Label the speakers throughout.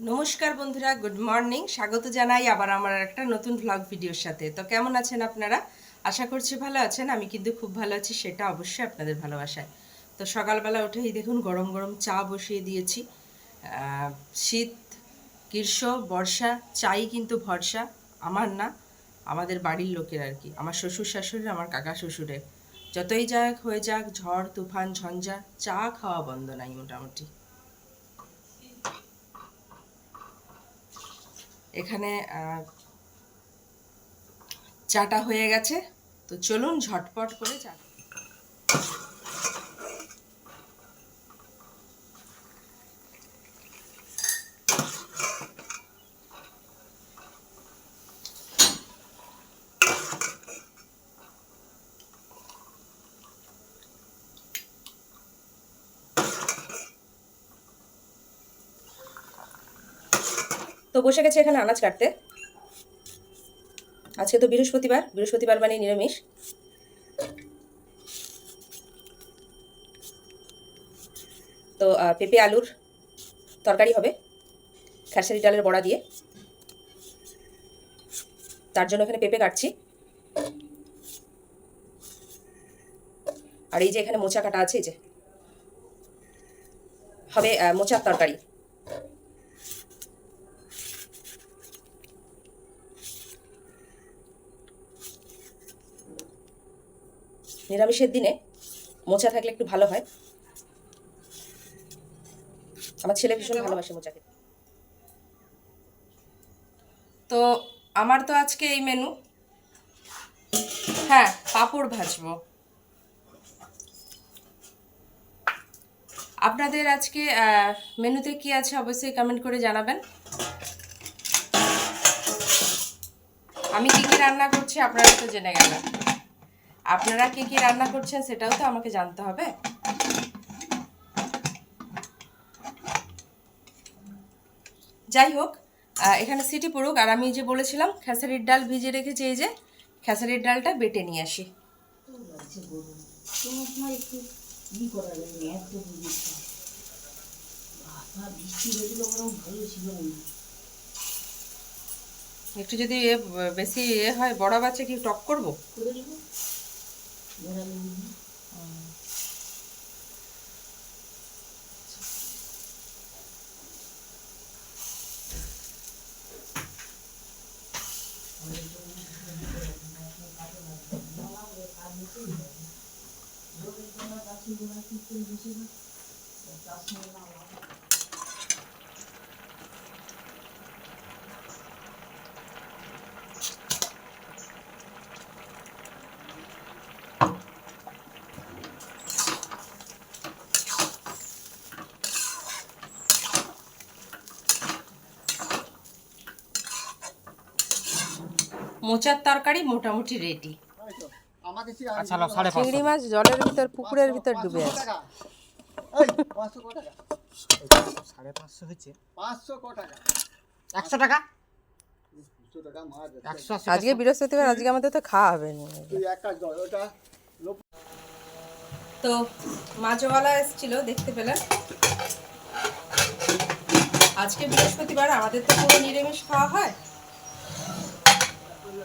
Speaker 1: নমস্কার বন্ধুরা good morning স্বাগত জানাই আবার আমার একটা নতুন ভ্লগ ভিডিওর সাথে। তো কেমন আছেন আপনারা? আশা করছি ভালো আছেন, আমি কিন্তু খুব ভালো আছি, সেটা অবশ্যই আপনাদের ভালোবাসায়। তো সকালবেলা উঠেই দেখুন, গরম গরম চা বসিয়ে দিয়েছি। শীত, গ্রীষ্ম, বর্ষা, চাই কিন্তু ভরসা, আমার না, আমাদের বাড়ির লোকের আর কি। আমার শ্বশুর শাশুড়ির, আমার কাকা শ্বশুরের। যতই যাক হয়ে যাক, ঝড়, তুফান, ঝঞ্ঝা, চা খাওয়া বন্ধ নাই মোটামুটি। এখানে চাটা হয়ে গেছে। তো চলুন ঝটপট করে চা তো বসে গেছে এখানে আনাজ কাটতে। আজকে তো বৃহস্পতিবার বৃহস্পতিবার মানে নিরামিষ। তো পেঁপে, আলুর তরকারি হবে, খেসারি ডালের বড়া দিয়ে। তার জন্য এখানে পেঁপে কাটছি। আর এই যে এখানে মোচা কাটা আছে, এই যে। হবে মোচার তরকারি। নিরামিষের দিনে মোচা থাকলে একটু ভালো হয়। আমার ছেলে ভীষণ ভালোবাসে মোচা খেতে তো আমার তো আজকে এই মেনু হ্যাঁ পাঁপড় ভাজবো। আপনাদের আজকে মেনুতে কি আছে অবশ্যই কমেন্ট করে জানাবেন। আমি কি কি রান্না করছি আপনারা তো জেনে গেলেন। আপনারা কি কি রান্না করছেন সেটাও তো আমাকে জানতে হবে। যাই হোক এখানে সিটি পড়ুক, আর আমি যে বলেছিলাম, খেসারির ডাল ভিজে রেখেছি, এই যে খেসারির ডালটা বেটে নিয়ে আসি। একটু যদি বেশি এ হয়, বড় বাচ্চা কি টক করব? 노란 어. Thank you. মোচার তরকারি মোটামুটি রেডি
Speaker 2: আচ্ছা
Speaker 1: চিংড়ি মাছ জলের ভিতর পুকুরের ভিতর ডুবে আছে।
Speaker 2: সাড়ে পাঁচশো হচ্ছে
Speaker 3: পাঁচশো টাকা।
Speaker 2: একশো টাকা?
Speaker 1: আজকে বৃহস্পতিবার আজকে আমাদের তো খাওয়া হবে তো মাছওয়ালা এসেছিল দেখতে পেলেন। আজকে বৃহস্পতিবার আমাদের তো পুরো নিরামিষ খাওয়া হয়।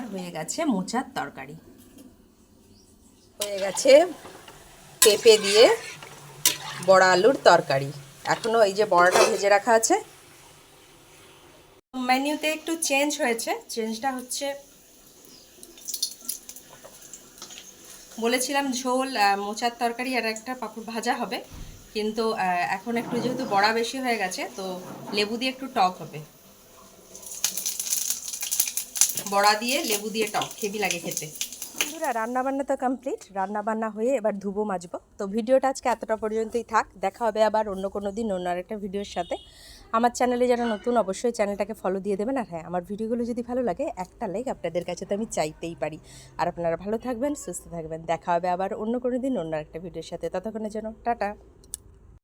Speaker 1: আমার হয়ে গেছে মোচার তরকারি। হয়ে গেছে পেঁপে দিয়ে বড়া আলুর তরকারি। এখনও এই যে বড়াটা ভেজে রাখা আছে। মেনুতে একটু চেঞ্জ হয়েছে। চেঞ্জটা হচ্ছে বলেছিলাম ঝোল মোচার তরকারি আর একটা পাপড় ভাজা হবে। কিন্তু এখন একটু যেহেতু বড়া বেশি হয়ে গেছে, তো লেবু দিয়ে একটু টক হবে। বড়া দিয়ে লেবু দিয়ে টক, হেভি লাগে খেতে। বন্ধুরা রান্না বান্না তো কমপ্লিট রান্না বান্না হয়ে এবার ধুবো মাজবো। তো ভিডিওটা আজকে এতটা পর্যন্তই থাক। দেখা হবে আবার অন্য কোনো দিন অন্য আরেকটা ভিডিওর সাথে। আমার চ্যানেলে যারা নতুন, অবশ্যই চ্যানেলটাকে ফলো দিয়ে দেবেন। আর হ্যাঁ আমার ভিডিওগুলো যদি ভালো লাগে, একটা লাইক আপনাদের কাছে তো আমি চাইতেই পারি। আর আপনারা ভালো থাকবেন, সুস্থ থাকবেন। দেখা হবে আবার অন্য কোনো দিন অন্য একটা ভিডিওর সাথে। ততক্ষণের জন্য, টাটা।